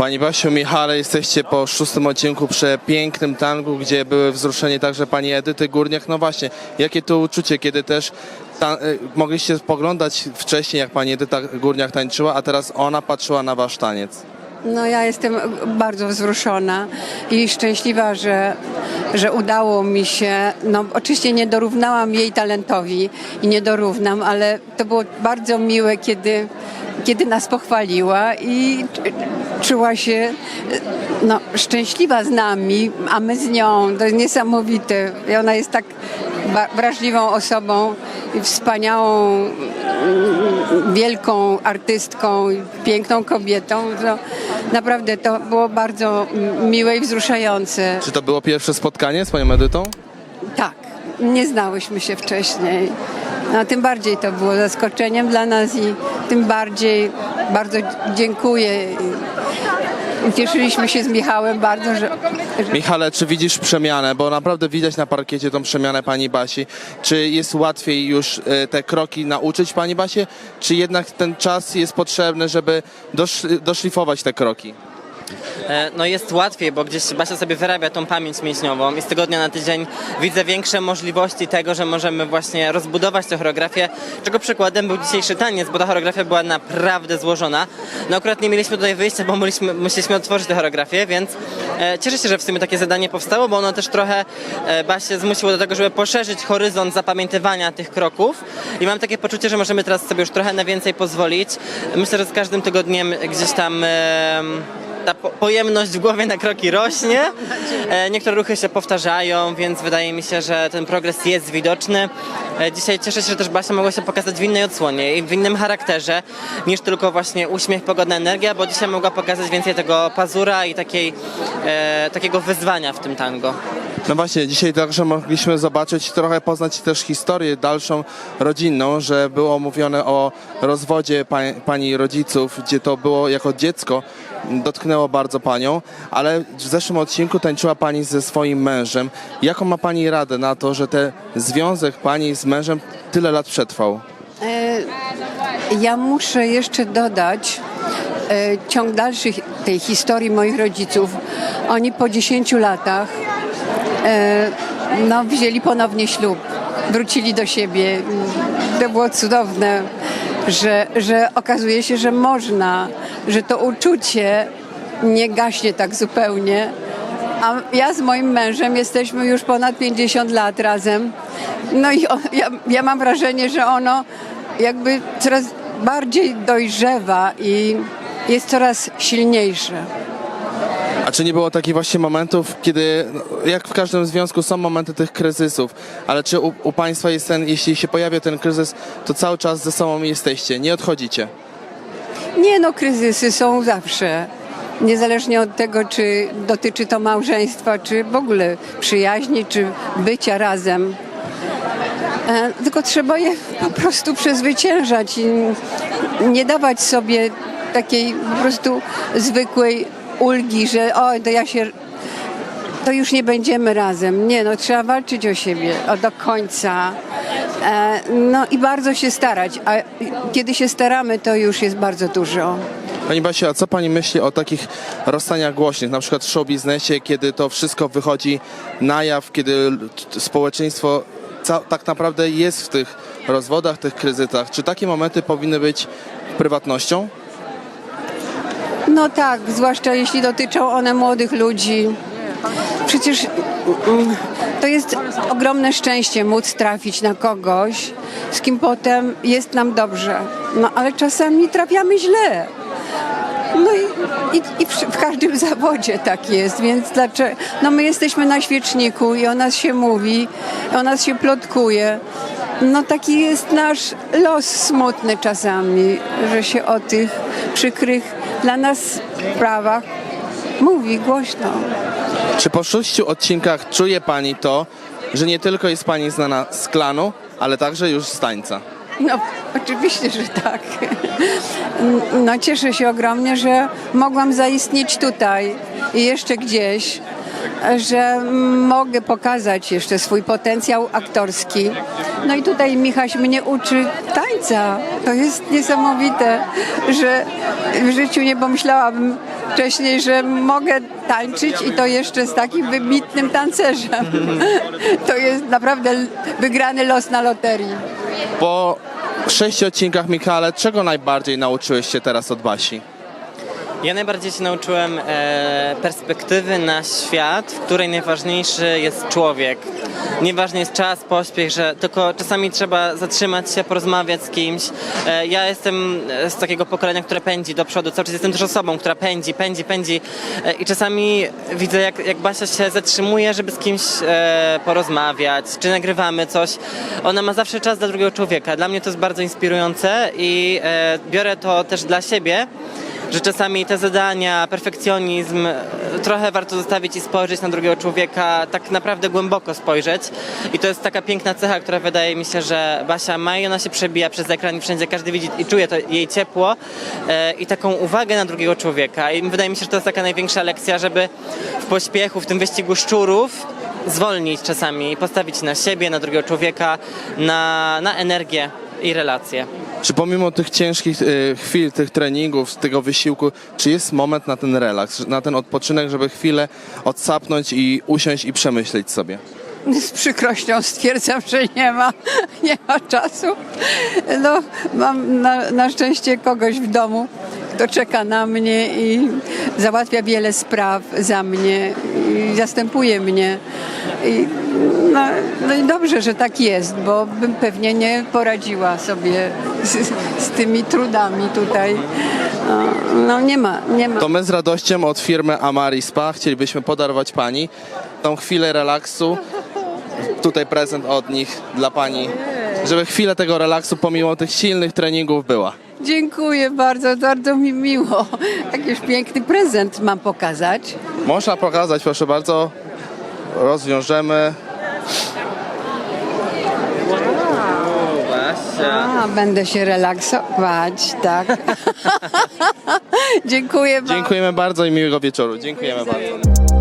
Pani Basiu, Michale, jesteście po szóstym odcinku przepięknym tangu, gdzie były wzruszenie także pani Edyty Górniak. No właśnie, jakie to uczucie, kiedy też ta, y, mogliście poglądać wcześniej, jak pani Edyta Górniak tańczyła, a teraz ona patrzyła na wasz taniec. No ja jestem bardzo wzruszona i szczęśliwa, że, że udało mi się. No oczywiście nie dorównałam jej talentowi i nie dorównam, ale to było bardzo miłe, kiedy, kiedy nas pochwaliła i czuła się no, szczęśliwa z nami, a my z nią. To jest niesamowite. I ona jest tak wrażliwą osobą i wspaniałą, mm, wielką artystką, piękną kobietą. No, naprawdę to było bardzo miłe i wzruszające. Czy to było pierwsze spotkanie z panią Edytą? Tak, nie znałyśmy się wcześniej. No, tym bardziej to było zaskoczeniem dla nas i tym bardziej bardzo dziękuję. Cieszyliśmy się z Michałem bardzo, że, Michale, czy widzisz przemianę? Bo naprawdę widać na parkiecie tą przemianę pani Basi. Czy jest łatwiej już e, te kroki nauczyć pani Basie, czy jednak ten czas jest potrzebny, żeby dosz, doszlifować te kroki? E, No jest łatwiej, bo gdzieś Basia sobie wyrabia tą pamięć mięśniową i z tygodnia na tydzień widzę większe możliwości tego, że możemy właśnie rozbudować tę choreografię, czego przykładem był dzisiejszy taniec, bo ta choreografia była naprawdę złożona. No akurat nie mieliśmy tutaj wyjścia, bo musieliśmy, musieliśmy otworzyć tę choreografię, więc e, cieszę się, że w sumie takie zadanie powstało, bo ono też trochę e, Basię zmusiło do tego, żeby poszerzyć horyzont zapamiętywania tych kroków i mam takie poczucie, że możemy teraz sobie już trochę na więcej pozwolić. Myślę, że z każdym tygodniem gdzieś tam... ta po- pojemność w głowie na kroki rośnie. E, Niektóre ruchy się powtarzają, więc wydaje mi się, że ten progres jest widoczny. E, Dzisiaj cieszę się, że też Basia mogła się pokazać w innej odsłonie i w innym charakterze niż tylko właśnie uśmiech, pogodna energia, bo dzisiaj mogła pokazać więcej tego pazura i takiej, e, takiego wyzwania w tym tango. No właśnie, dzisiaj także mogliśmy zobaczyć, trochę poznać też historię dalszą rodzinną, że było mówione o rozwodzie pa, pani rodziców, gdzie to było jako dziecko, dotknęło bardzo panią, ale w zeszłym odcinku tańczyła pani ze swoim mężem. Jaką ma pani radę na to, że ten związek pani z mężem tyle lat przetrwał? E, Ja muszę jeszcze dodać e, ciąg dalszy tej historii moich rodziców. Oni po 10 latach e, no, wzięli ponownie ślub, wrócili do siebie. To było cudowne, że, że okazuje się, że można, że to uczucie nie gaśnie tak zupełnie. A ja z moim mężem jesteśmy już ponad 50 lat razem. No i ja, ja mam wrażenie, że ono jakby coraz bardziej dojrzewa i jest coraz silniejsze. A czy nie było takich właśnie momentów, kiedy, no, jak w każdym związku, są momenty tych kryzysów, ale czy u, u Państwa jest ten, jeśli się pojawia ten kryzys, to cały czas ze sobą jesteście, nie odchodzicie? Nie no, kryzysy są zawsze. Niezależnie od tego, czy dotyczy to małżeństwa, czy w ogóle przyjaźni, czy bycia razem. E, Tylko trzeba je po prostu przezwyciężać i nie dawać sobie takiej po prostu zwykłej ulgi, że o, to ja się to już nie będziemy razem. Nie, no trzeba walczyć o siebie, o do końca. E, no i bardzo się starać, a kiedy się staramy, to już jest bardzo dużo. Pani Basiu, a co Pani myśli o takich rozstaniach głośnych, na przykład w show biznesie, kiedy to wszystko wychodzi na jaw, kiedy społeczeństwo tak naprawdę jest w tych rozwodach, tych kryzysach. Czy takie momenty powinny być prywatnością? No tak, zwłaszcza jeśli dotyczą one młodych ludzi. Przecież mm, to jest ogromne szczęście móc trafić na kogoś, z kim potem jest nam dobrze. No ale czasami trafiamy źle. No i, i, i w, w każdym zawodzie tak jest, więc dlaczego? No my jesteśmy na świeczniku i o nas się mówi, o nas się plotkuje. No taki jest nasz los smutny czasami, że się o tych przykrych dla nas sprawach mówi głośno. Czy po sześciu odcinkach czuje Pani to, że nie tylko jest Pani znana z klanu, ale także już z tańca? No, oczywiście, że tak. No, cieszę się ogromnie, że mogłam zaistnieć tutaj i jeszcze gdzieś, że mogę pokazać jeszcze swój potencjał aktorski. No i tutaj Michaś mnie uczy tańca. To jest niesamowite, że w życiu nie pomyślałabym wcześniej, że mogę tańczyć i to jeszcze z takim wybitnym tancerzem. To jest naprawdę wygrany los na loterii. Po sześciu odcinkach, Michale, czego najbardziej nauczyłeś się teraz od Basi? Ja najbardziej się nauczyłem e, perspektywy na świat, w której najważniejszy jest człowiek. Nieważny jest czas, pośpiech, że tylko czasami trzeba zatrzymać się, porozmawiać z kimś. E, ja jestem z takiego pokolenia, które pędzi do przodu, cały czas jestem też osobą, która pędzi, pędzi, pędzi e, i czasami widzę, jak, jak Basia się zatrzymuje, żeby z kimś porozmawiać, czy nagrywamy coś. Ona ma zawsze czas dla drugiego człowieka. Dla mnie to jest bardzo inspirujące i biorę to też dla siebie że czasami te zadania, perfekcjonizm, e, trochę warto zostawić i spojrzeć na drugiego człowieka, tak naprawdę głęboko spojrzeć. I to jest taka piękna cecha, która wydaje mi się, że Basia ma i ona się przebija przez ekran i wszędzie każdy widzi i czuje to jej ciepło e, i taką uwagę na drugiego człowieka. I wydaje mi się, że to jest taka największa lekcja, żeby w pośpiechu, w tym wyścigu szczurów zwolnić czasami, postawić na siebie, na drugiego człowieka, na, na energię i relacje. Czy pomimo tych ciężkich y, chwil, tych treningów, tego wysiłku, czy jest moment na ten relaks, na ten odpoczynek, żeby chwilę odsapnąć i usiąść i przemyśleć sobie? Z przykrością stwierdzam, że nie ma, nie ma czasu. No, mam na, na szczęście kogoś w domu, kto czeka na mnie i załatwia wiele spraw za mnie i zastępuje mnie. I, no, no i dobrze, że tak jest, bo bym pewnie nie poradziła sobie z, z tymi trudami tutaj. No, no nie ma, nie ma. To my z radością od firmy Amari Spa chcielibyśmy podarować Pani tą chwilę relaksu. Tutaj prezent od nich dla Pani, żeby chwilę tego relaksu pomimo tych silnych treningów była. Dziękuję bardzo, bardzo mi miło. Jakiś piękny prezent mam pokazać. Można pokazać, proszę bardzo. Rozwiążemy. A, będę się relaksować, tak. Dziękuję bardzo. Dziękujemy bardzo i miłego wieczoru. Dziękujemy bardzo.